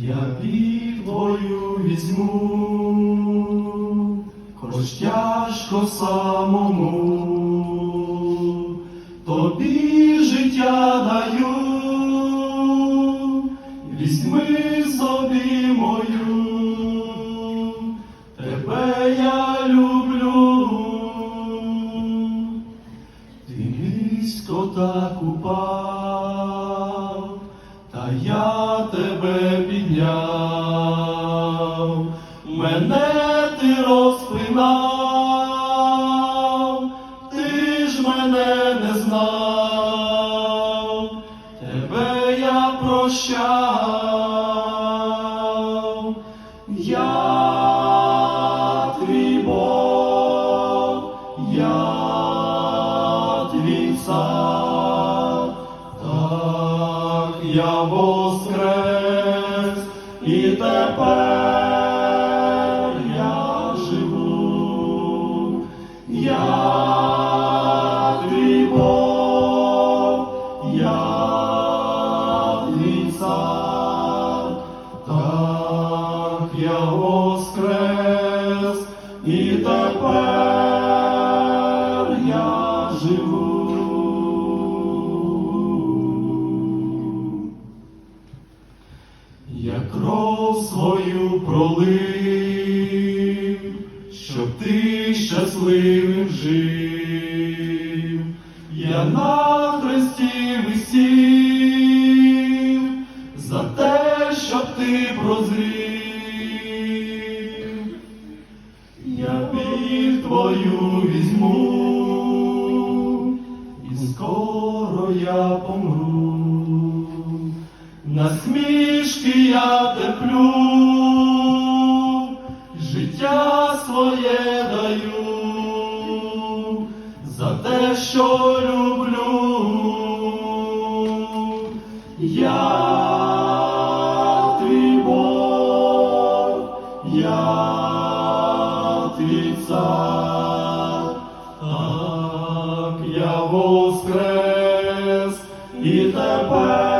Я під твою візьму, хоч тяжко самому, тобі життя даю, візьми собі мою, тебе я люблю, ти низько так упав, та я тебе підняв, мене ти розпинав, ти ж мене не знав, тебе я прощав, я твій Бог, я твій цар, так я воскрес, і тепер я живу, я твій Бог, я твій цар, так я воскрес, і тепер Я кров свою пролив, щоб ти щасливим жив, я на хресті висів, за те, щоб ти прозрів, я під твою візьму, і скоро я помру. Насмішки я терплю, життя своє даю, за те, що люблю. Я твій Бог, я твій цар, так я воскрес і тепер